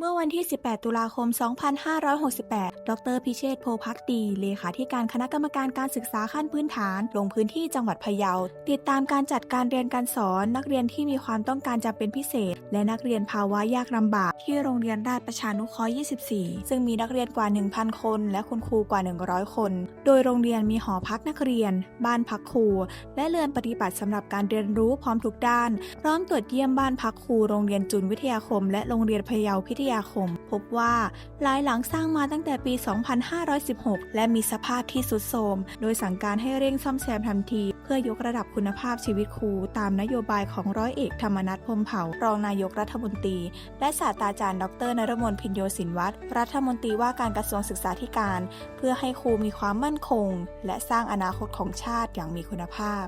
เมื่อวันที่ 18 ตุลาคม 2568 ดร พิเชษฐ์โพพักดี เลขาธิการคณะกรรมการการศึกษาขั้นพื้นฐาน ลงพื้นที่จังหวัดพะเยา ติดตามการจัดการเรียนการสอนนักเรียนที่มีความต้องการจำเป็นพิเศษ และนักเรียนภาวะยากลำบาก ที่โรงเรียนราชประชานุเคราะห์ 24 ซึ่งมีนักเรียนกว่า 1,000 คน และคุณครูกว่า 100 คน โดยโรงเรียนมีหอพักนักเรียน บ้านพักครู และเรือนปฏิบัติสำหรับการเรียนรู้พร้อมทุกด้าน พร้อมตรวจเยี่ยมบ้านพักครูโรงเรียนจุนวิทยาคม และโรงเรียนพะเยาพิทยาคม พบว่าหลายหลังสร้างมาตั้งแต่ปี 2516 และมีสภาพที่สุดโทรม โดยสั่งการให้เร่งซ่อมแซมทันที เพื่อยกระดับคุณภาพชีวิตครู ตามนโยบายของร้อยเอกธรรมนัฐพมเผ่ารองนายกรัฐมนตรี และศาสตราจารย์ ดรนรมนพินโยสินวัตรรัฐมนตรีว่าการกระทรวงศึกษาธิการ เพื่อให้ครูมีความมั่นคง และสร้างอนาคตของชาติอย่างมีคุณภาพ